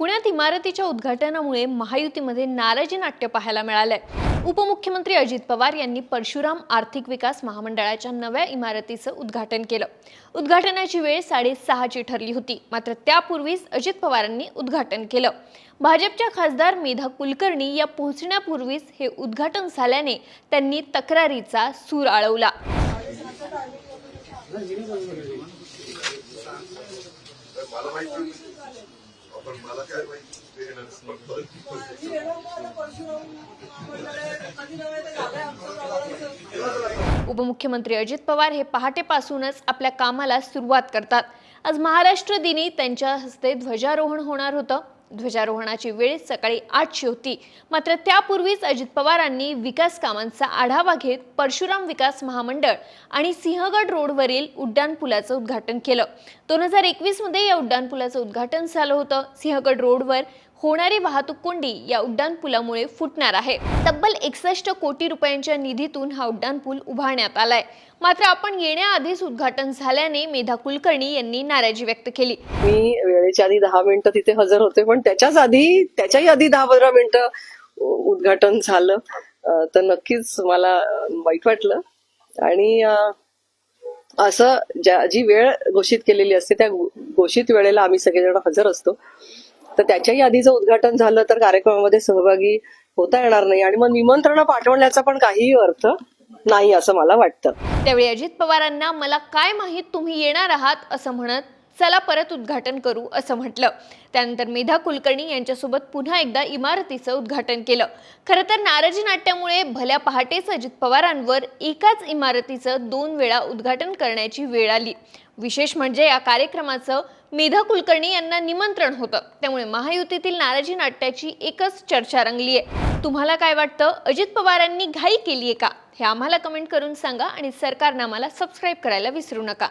पुण्यात इमारतीच्या उद्घाटनामुळे महायुतीमध्ये नाराजी नाट्य पाहायला मिळालंय. उपमुख्यमंत्री अजित पवार यांनी परशुराम आर्थिक विकास महामंडळाच्या नव्या इमारतीचं उद्घाटन केलं. उद्घाटनाची वेळ साडेसहाची ठरली होती मात्र त्यापूर्वीच अजित पवारांनी उद्घाटन केलं. भाजपच्या खासदार मेधा कुलकर्णी या पोहोचण्यापूर्वीच हे उद्घाटन झाल्याने त्यांनी तक्रारीचा सूर आळवला. मला मला काय माहिती उपमुख्यमंत्री अजित पवार हे पहाटेपासूनच आपल्या कामाला सुरुवात करतात. आज महाराष्ट्र दिनी त्यांच्या हस्ते ध्वजारोहण होणार होतं. ध्वजारोहणाची वेळ सकाळी आठची होती. मात्र त्यापूर्वीच अजित पवारांनी विकास कामांचा आढावा घेत परशुराम विकास महामंडळ आणि सिंहगड रोडवरील उड्डाणपुलाचं उद्घाटन केलं. दोन हजार एकवीसमध्ये या उड्डाणपुलाचं उद्घाटन झालं होतं. सिंहगड रोडवर होणारी वाहतूक कोंडी या उड्डाणपुलामुळे फुटणार आहे. तब्बल एकसष्ट कोटी रुपयांच्या निधीतून हा उड्डाणपूल उभारण्यात आलाय. मात्र आपण येण्याआधीच उद्घाटन झाल्याने मेधा कुलकर्णी यांनी नाराजी व्यक्त केली. मी वेळेच्या आधी दहा मिनिटं तिथे हजर होते पण त्याच्याच आधी त्याच्याही आधी दहा पंधरा मिनिटं उद्घाटन झालं. तर नक्कीच मला वाईट वाटलं. आणि असं ज्या जी वेळ घोषित केलेली असते त्या घोषित वेळेला आम्ही सगळेजण हजर असतो. तर त्याच्याही आधी जर उद्घाटन झालं तर कार्यक्रमामध्ये सहभागी होता येणार नाही. आणि मग निमंत्रण पाठवण्याचा पण काहीही अर्थ नाही असं मला वाटतं. त्यावेळी अजित पवारांना मला काय माहीत तुम्ही येणार आहात? असं म्हणत चला परत उद्घाटन करू असं म्हटलं. त्यानंतर मेधा कुलकर्णी यांच्यासोबत पुन्हा एकदा इमारतीचं उद्घाटन केलं. खरं तर नाराजी नाट्यामुळे भल्या पहाटेच अजित पवारांवर एकाच इमारतीचं दोन वेळा उद्घाटन करण्याची वेळ आली. विशेष म्हणजे या कार्यक्रमाचं मेधा कुलकर्णी यांना निमंत्रण होतं. त्यामुळे महायुतीतील नाराजी नाट्याची एकच चर्चा रंगली आहे तुम्हाला काय वाटतं? अजित पवारांनी घाई केली आहे का? हे आम्हाला कमेंट करून सांगा आणि सरकारनं आम्हाला सबस्क्राईब करायला विसरू नका.